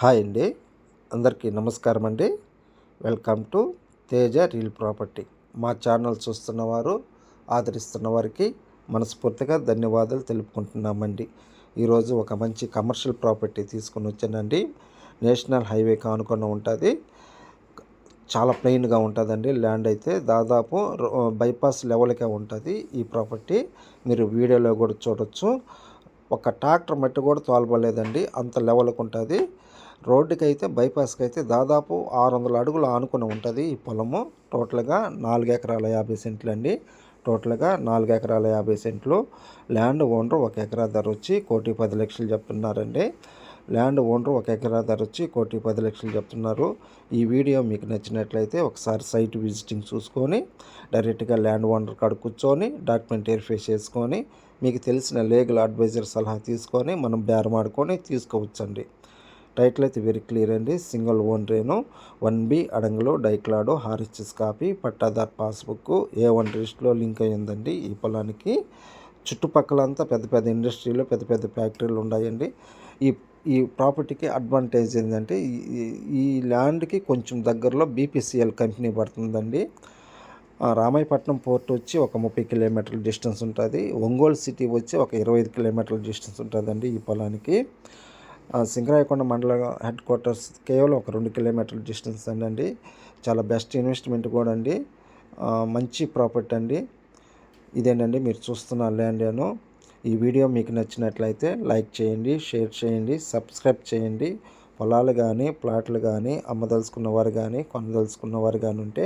Hi అండి. అందరికీ నమస్కారం అండి. Welcome to Teja real property. మా ఛానల్ చూస్తున్న వారు ఆదరిస్తున్న వారికి మనస్ఫూర్తిగా ధన్యవాదాలు తెలుపుకుంటున్నామండి. ఈరోజు ఒక మంచి కమర్షియల్ ప్రాపర్టీ తీసుకుని వచ్చానండి. నేషనల్ హైవే కానుకొని ఉంటుంది. చాలా ప్లెయిన్గా ఉంటుందండి. ల్యాండ్ అయితే దాదాపు బైపాస్ లెవెల్కే ఉంటుంది ఈ ప్రాపర్టీ. మీరు వీడియోలో కూడా చూడొచ్చు. ఒక ట్రాక్టర్ మట్టి కూడా తోలబలేదండి అంత లెవెల్కి ఉంటుంది. రోడ్డుకి అయితే బైపాస్కి అయితే దాదాపు ఆరు వందల అడుగులు ఆనుకుని ఉంటుంది ఈ పొలము. టోటల్గా నాలుగు ఎకరాల యాభై సెంట్లు అండి. టోటల్గా నాలుగు ఎకరాల యాభై సెంట్లు. ల్యాండ్ ఓనర్ ఒక ఎకరా ధర వచ్చి కోటి పది లక్షలు చెప్తున్నారండి. ల్యాండ్ ఓనర్ ఒక ఎకరా ధర వచ్చి కోటి పది లక్షలు చెప్తున్నారు. ఈ వీడియో మీకు నచ్చినట్లయితే ఒకసారి సైట్ విజిటింగ్ చూసుకొని డైరెక్ట్గా ల్యాండ్ ఓనర్ కాడ కూర్చొని డాక్యుమెంట్ వెరిఫై చేసుకొని మీకు తెలిసిన లీగల్ అడ్వైజర్ సలహా తీసుకొని మనం బేరమాడుకొని తీసుకోవచ్చండి. టైటిల్ అయితే వెరీ క్లియర్ అండి. సింగిల్ ఓన్ రేను వన్ బి అడంగులో డైక్లాడో హారిచెస్ కాపీ పట్టాదార్ పాస్బుక్ ఏ వన్ రిజిస్ట్లో లింక్ అయ్యిందండి ఈ పొలానికి. చుట్టుపక్కలంతా పెద్ద పెద్ద ఇండస్ట్రీలు పెద్ద పెద్ద ఫ్యాక్టరీలు ఉన్నాయండి. ఈ ఈ ప్రాపర్టీకి అడ్వాంటేజ్ ఏంటంటే ఈ ల్యాండ్కి కొంచెం దగ్గరలో బీపీసీఎల్ కంపెనీ పడుతుందండి. రామాయపట్నం పోర్ట్ వచ్చి ఒక ముప్పై కిలోమీటర్ల డిస్టెన్స్ ఉంటుంది. ఒంగోలు సిటీ వచ్చి ఒక ఇరవై ఐదు కిలోమీటర్ల డిస్టెన్స్ ఉంటుందండి ఈ పొలానికి. సింగరాయకొండ మండల హెడ్ క్వార్టర్స్ కేవలం ఒక రెండు కిలోమీటర్ల డిస్టెన్స్ అండి. చాలా బెస్ట్ ఇన్వెస్ట్మెంట్ కూడా అండి. మంచి ప్రాపర్టీ అండి. ఇదేనండి మీరు చూస్తున్న ల్యాండ్ ఏను ఈ వీడియో మీకు నచ్చినట్లయితే లైక్ చేయండి షేర్ చేయండి సబ్స్క్రైబ్ చేయండి. పొలాలు కానీ ప్లాట్లు కానీ అమ్మదలుచుకున్న వారు కానీ కొనదలుచుకున్న వారు కానీ ఉంటే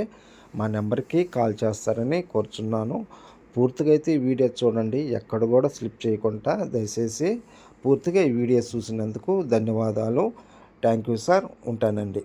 మా నెంబర్కి కాల్ చేస్తారని కోరుచున్నాను. పూర్తిగా అయితే ఈ వీడియో చూడండి. ఎక్కడ కూడా స్లిప్ చేయకుండా దయచేసి పూర్తిగా ఈ వీడియో చూసినందుకు ధన్యవాదాలు. Thank you sir. ఉంటానండి.